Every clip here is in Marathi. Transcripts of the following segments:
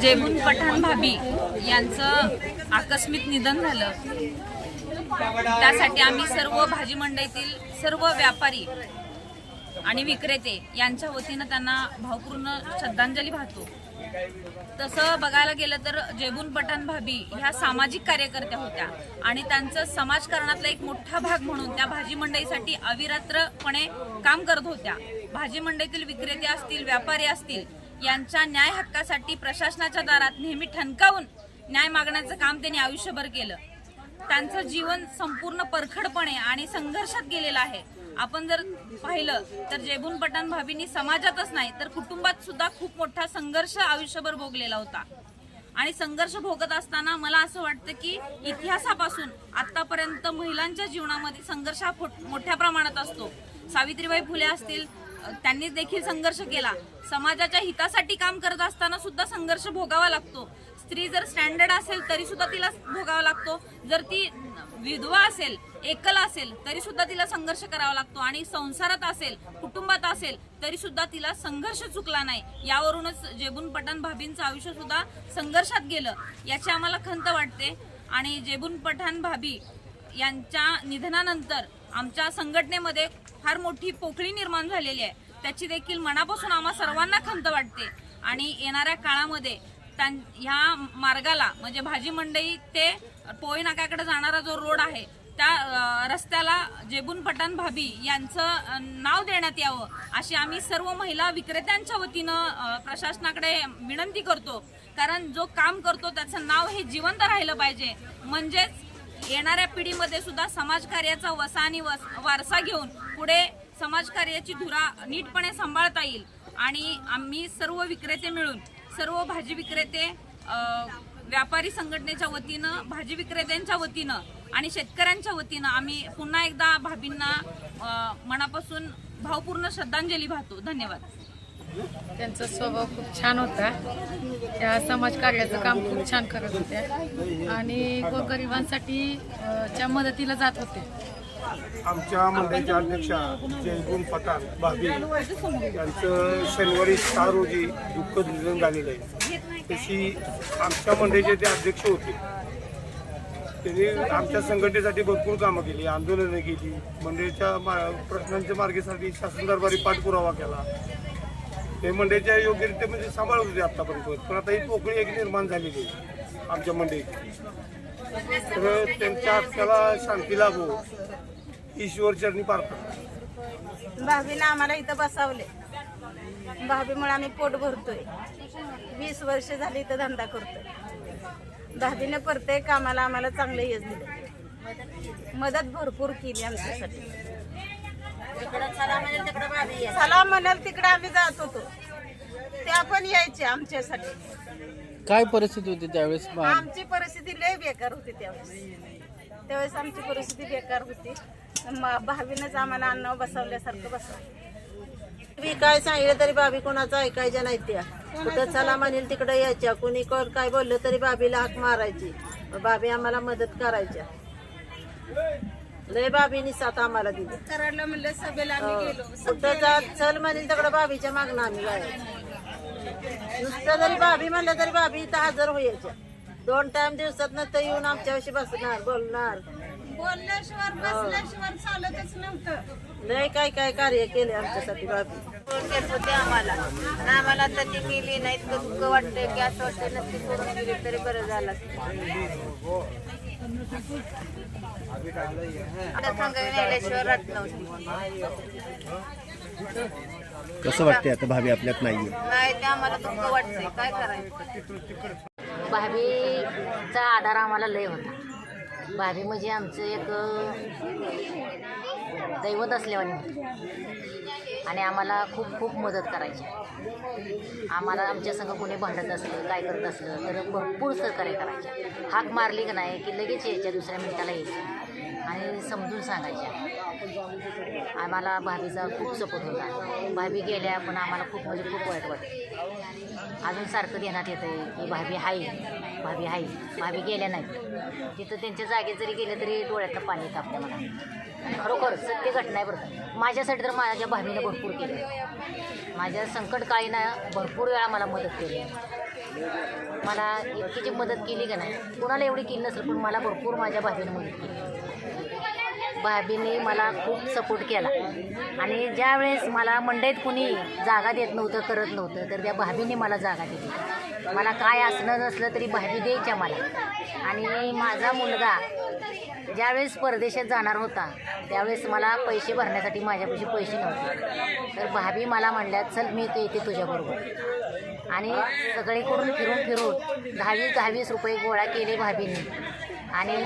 जेबून पठाण भाभी यांचं आकस्मिक निधन झालं. त्यासाठी आम्ही सर्व भाजी मंडईतील सर्व व्यापारी आणि विक्रेते यांच्या वतीनं त्यांना भावपूर्ण श्रद्धांजली वाहतो. तसं बघायला गेलं तर जेबून पठाण भाभी ह्या सामाजिक कार्यकर्त्या होत्या आणि त्यांचं समाजकारणातला एक मोठा भाग म्हणून त्या भाजी मंडईसाठी अविरात्रपणे काम करत होत्या. भाजी मंडईतील विक्रेते असतील व्यापारी असतील यांच्या न्याय हक्कासाठी प्रशासनाच्या दारात नेहमी ठणकावून न्याय मागण्याचं काम त्यांनी आयुष्यभर केलं. त्यांचं जीवन संपूर्ण परखडपणे आणि संघर्षात गेलेलं आहे. आपण जर पाहिलं तर जेबून पठाण भाभींनी समाजातच नाही तर कुटुंबात सुद्धा खूप मोठा संघर्ष आयुष्यभर भोगलेला होता. आणि संघर्ष भोगत असताना मला असं वाटतं की इतिहासापासून आतापर्यंत महिलांच्या जीवनामध्ये संघर्ष हा मोठ्या प्रमाणात असतो. सावित्रीबाई फुले असतील त्यांनी देखील संघर्ष केला. समाजाच्या हितासाठी काम करत असताना सुद्धा संघर्ष भोगावा लागतो. स्त्री जर स्टँडर्ड असेल तरी सुद्धा तिला भोगावा लागतो. जर ती विधवा असेल एकल असेल तरी सुद्धा तिला संघर्ष करावा लागतो. आणि संसारात असेल कुटुंबात असेल तरी सुद्धा तिला संघर्ष चुकला नाही. यावरूनच जेबून पठाण भाभींचं आयुष्य सुद्धा संघर्षात गेलं. याची आम्हाला खंत वाटते. आणि जेबून पठाण भाभी यांच्या निधनानंतर आमच्या संघटनेमध्ये फार मोठी पोकळी निर्माण झालेली आहे. त्याची देखील मनापासून आम्हा सर्वांना खंत वाटते. आणि येणाऱ्या काळामध्ये त्यां ह्या मार्गाला म्हणजे भाजी मंडई ते पोई नाक्याकडे जाणारा जो रोड आहे त्या रस्त्याला जेबून पठाण भाभी यांचं नाव देण्यात यावं अशी आम्ही सर्व महिला विक्रेत्यांच्या वतीनं प्रशासनाकडे विनंती करतो. कारण जो काम करतो त्याचं नाव हे जिवंत राहिलं पाहिजे. म्हणजेच येणाऱ्या पिढीमध्ये सुद्धा समाजकार्याचा वसा आणि वस वारसा घेऊन पुढे समाजकार्याची धुरा नीटपणे सांभाळता येईल. आणि आम्ही सर्व विक्रेते मिळून सर्व भाजी विक्रेते व्यापारी संघटनेच्या वतीनं भाजी विक्रेत्यांच्या वतीनं आणि शेतकऱ्यांच्या वतीनं आम्ही पुन्हा एकदा भाभींना मनापासून भावपूर्ण श्रद्धांजली वाहतो. धन्यवाद. त्यांचा स्वभाव खूप छान होता. त्या समाजकार्याचं काम खूप छान करत होत्या. आणि गोरगरिबांसाठी च्या मदतीला जात होते. आमच्या मंडळीच्या अध्यक्षा जयगुण पठाण भाभी यांचं शनिवारी सहा रोजी दुःखद निधन झालेलं आहे. तशी आमच्या मंडळीचे ते अध्यक्ष होते. त्यांनी आमच्या संघटनेसाठी भरपूर कामं केली आंदोलनं केली. मंडळीच्या मा प्रश्नांच्या मार्गेसाठी शासन दरबारी पाठपुरावा केला. ते मंडईच्या योग्यरित्या म्हणजे सांभाळत होते आतापर्यंत. पण आता ही पोकळी एक निर्माण झालेली आहे आमच्या मंडईत. तर त्यांच्या आत्म्याला शांती लाभो ईश्वर चरणी प्रार्थना भाभीनं आम्हाला इथं बसावले. भाभीमुळे आम्ही पोट भरतोय. वीस वर्ष झाली इथं धंदा करतोय. भाभीने प्रत्येक कामाला आम्हाला चांगलं यश दिलं. मदत भरपूर केली आमच्यासाठी. चला म्हणाल तिकडे आम्ही जात होतो. त्या पण यायचे आमच्यासाठी. काय परिस्थिती होती त्यावेळेस? मा- आमची परिस्थिती लय बेकार होती त्यावेळेस. त्यावेळेस आमची परिस्थिती बेकार होती. म- भाभीनंच आम्हाला अन्न बसवल्यासारखं बसवलं. मी काय सांगितलं तरी बाबी कोणाचं ऐकायच्या नाही त्या. कुठं चला म्हणेल तिकडे यायच्या. कुणी कोण काय बोललं तरी बाबीला हाक मारायची. बाबी आम्हाला मदत करायच्या. लय बाबीनी साथ आम्हाला दिली. कराडला म्हणलं सभेला आम्ही गेलो. कुठं जा चल म्हणेल तिकडे बाबीच्या मागणं आम्ही नुसतं जरी बाबी म्हणलं तरी बाबी इथं हजर व्हायच्या. दोन टाइम दिवसात तर येऊन आमच्याविषयी बसणार बोलणार. बोलल्याशिवाय बसल्याशिवाय चालतच नव्हतं. लय काय काय कार्य केले आमच्यासाठी बाबी. देत होते आम्हाला. आणि आम्हाला तर ती गेली नाही इतकं दुःख वाटतंय की असं वाटतं नक्की सोडून गेली तरी बरं झालं. आता सांगावी नेल्याशिवाय राहत नव्हती. कसं वाटतंय आता भाभी आपल्यात नाहीये? नाही ते आम्हाला दुःख वाटतंय. काय करायचं? भाभीचा आधार आम्हाला लय होता. भाभी म्हणजे आमचं एक दैवत असल्यावानी. आणि आम्हाला खूप खूप मदत करायची आम्हाला आमच्या संग कोणी भांडत असलं काय करत असलं तर भरपूर सहकार्य करायचे हाक मारली का नाही की लगेच यायच्या दुसऱ्या मिनिटाला यायची आणि समजून सांगायच्या आम्हाला भाभीचा खूप सपोर्ट होता. भाभी गेल्या पण आम्हाला खूप म्हणजे खूप वाईट वाटतं अजून सारखं देण्यात येतं आहे की भाभी हाय भाभी हाय. भाभी गेल्या नाहीत. तिथं त्यांच्या जागेत जरी गेले तरी डोळ्यातलं पाणी येतं आपल्या मला. खरोखर सत्य घटना आहे बरं माझ्यासाठी तर माझ्या भाभीनं भरपूर केलं. माझ्या संकटकाळीनं भरपूर वेळा मला मदत केली. मला इतकी जी मदत केली का नाही कुणाला एवढी केली नसेल पण मला भरपूर माझ्या भाभीनं मदत केली. भाभीने मला खूप सपोर्ट केला. आणि ज्यावेळेस मला मंडईत कुणी जागा देत नव्हतं करत नव्हतं तर त्या भाभीने मला जागा दिली. मला काय असणं नसलं तरी भाभी द्यायच्या मला. आणि माझा मुलगा ज्यावेळेस परदेशात जाणार होता त्यावेळेस मला पैसे भरण्यासाठी माझ्यापाशी पैसे नव्हते. तर भाभी मला म्हणल्या चल मी ते येते तुझ्याबरोबर. आणि सगळीकडून फिरून फिरून दहावीस दहावीस रुपये गोळा केले भाभीने. आणि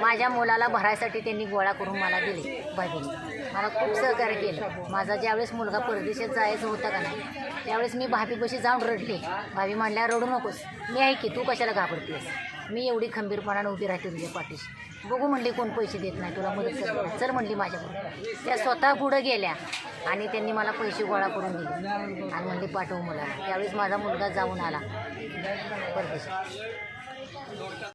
माझ्या मुलाला भरायसाठी त्यांनी गोळा करून मला दिले भाभीने मला खूप सहकार्य केलं. माझा ज्यावेळेस मुलगा परदेशात जायचं होता का नाही त्यावेळेस मी भाभीपाशी जाऊन रडले. भाभी म्हणल्या रडू नकोस. मी आहे की तू कशाला घाबरतेस? मी एवढी खंबीरपणानं उभी राहते तुझ्या पाठीशी. बघू म्हणली कोण पैसे देत नाही तुला मदत करत नाही चल म्हणली माझ्याकडून. त्या स्वतः पुढं गेल्या आणि त्यांनी मला पैसे गोळा करून दिले आणि म्हणली पाठवू मुलाला. त्यावेळेस माझा मुलगा जाऊन आला परदेशात.